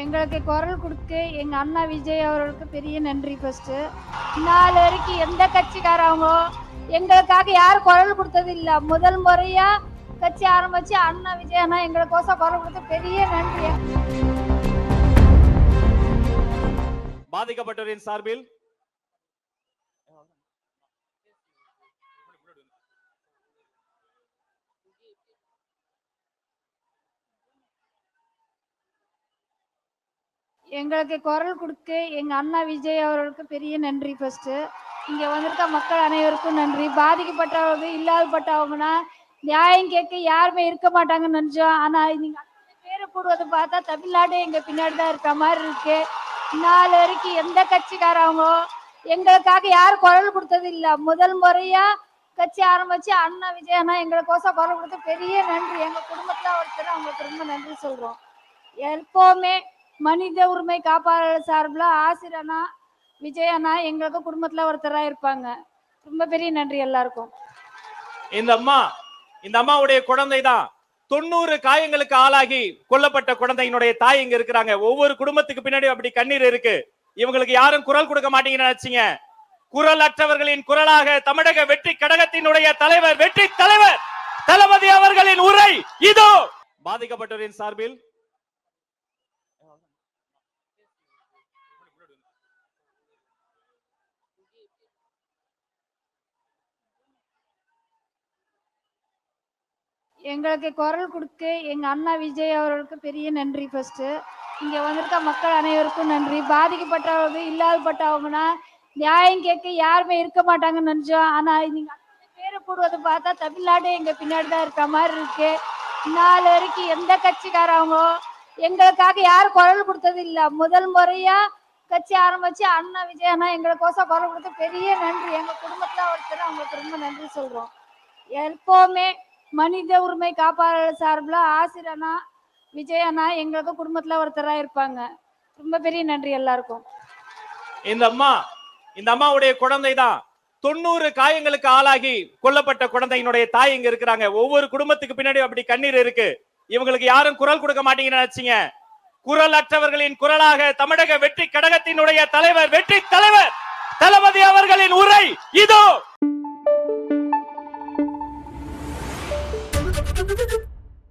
எங்களுக்கு குரல் கொடுத்து எங்க அண்ணா விஜய் அவர்களுக்கு பெரிய நன்றி ஃபர்ஸ்ட் நாலு வரைக்கும் எந்த கட்சிக்காரவங்களோ எங்களுக்காக யாரும் குரல் கொடுத்தது இல்ல. முதல் முறையா கட்சி ஆரம்பிச்சு அண்ணா விஜய் அண்ணா எங்களுக்கோசம் குரல் கொடுத்த பெரிய நன்றி. பாதிக்கப்பட்டவரின் சார்பில் எங்களுக்கு குரல் கொடுக்க எங்க அண்ணா விஜய் அவர்களுக்கு பெரிய நன்றி ஃபர்ஸ்ட் இங்க வந்திருக்க மக்கள் அனைவருக்கும் நன்றி. பாதிக்கப்பட்டவங்க இல்லாதப்பட்டவங்கன்னா நியாயம் கேட்க யாருமே இருக்க மாட்டாங்கன்னு நினைச்சோம். ஆனா நீங்க பேரை போடுவதை பார்த்தா தமிழ்நாடு எங்க பின்னாடி தான் இருக்க மாதிரி இருக்கு. நாலு வரைக்கும் எந்த கட்சிக்காரவங்க எங்களுக்காக யாரும் குரல் கொடுத்தது இல்ல. முதல் முறையா கட்சி ஆரம்பிச்சு அண்ணா விஜய் அண்ணா எங்களுக்கோசம் குரல் கொடுத்து பெரிய நன்றி. எங்க குடும்பத்துல ஒருத்தர் அவங்களுக்கு ரொம்ப நன்றி சொல்றோம். எப்பவுமே மனித உரிமை காப்பாளர் சார்பில் ஆசிரியனா அண்ணா விஜய் அண்ணா எங்களுக்கு குடும்பத்தில் ஒருத்தராக இருப்பாங்க. ரொம்ப பெரிய நன்றி எல்லாருக்கும். இந்த அம்மா இந்த அம்மாவுடைய குழந்தை தான் தொண்ணூறு காயங்களுக்கு ஆளாகி கொல்லப்பட்ட குழந்தையினுடைய தாய் இங்க இருக்கிறாங்க. ஒவ்வொரு குடும்பத்துக்கு பின்னாடி அப்படி கண்ணீர் இருக்கு. இவங்களுக்கு யாரும் குரல் கொடுக்க மாட்டீங்கன்னு நினைச்சீங்க. குரல் அற்றவர்களின் குரலாக தமிழக வெற்றி கழகத்தினுடைய தலைவர் வெற்றி தலைவர் தளபதி அவர்களின் உரை இதோ. பாதிக்கப்பட்டவரின் சார்பில் எங்களுக்கு குரல் கொடுக்க எங்க அண்ணா விஜய் அவர்களுக்கு பெரிய நன்றி ஃபர்ஸ்ட் இங்க வந்திருக்க மக்கள் அனைவருக்கும் நன்றி. பாதிக்கப்பட்டவங்க இல்லாதப்பட்டவங்கன்னா நியாயம் கேட்க யாருமே இருக்க மாட்டாங்கன்னு நினைச்சோம். ஆனா நீங்க பேரை போடுவதை பார்த்தா தமிழ்நாடு எங்க பின்னாடி தான் இருக்க மாதிரி இருக்கு. நாலு வரைக்கும் எந்த கட்சிக்காரவங்களோ எங்களுக்காக யாரும் குரல் கொடுத்தது இல்ல. முதல் முறையா கட்சி ஆரம்பிச்சு அண்ணா விஜய் அண்ணா எங்களுக்கோசம் குரல் கொடுத்து பெரிய நன்றி. எங்க குடும்பத்துல ஒருத்தர் அவங்களுக்கு ரொம்ப நன்றி சொல்றோம். எப்பவுமே மனித உரிமை காப்பாளர் சார்பில் ஆசிரியனா அண்ணா விஜய் அண்ணா எங்களுக்கு குடும்பத்துல ஒருத்தரா இருப்பாங்க. ரொம்ப பெரிய நன்றி எல்லாருக்கும். இந்த அம்மா இந்த அம்மாவுடைய குழந்தை தான். தொண்ணூறு காயங்களுக்கு ஆளாகி கொல்லப்பட்ட குழந்தையினுடைய தாய் இங்க இருக்கிறாங்க. ஒவ்வொரு குடும்பத்துக்கு பின்னாடி அப்படி கண்ணீர் இருக்கு. இவங்களுக்கு யாரும் குரல் கொடுக்க மாட்டீங்கன்னு நினைச்சீங்க. குரல் அற்றவர்களின் குரலாக தமிழக வெற்றி கழகத்தினுடைய தலைவர் வெற்றி தலைவர் தளபதி அவர்களின் உரை இதோ.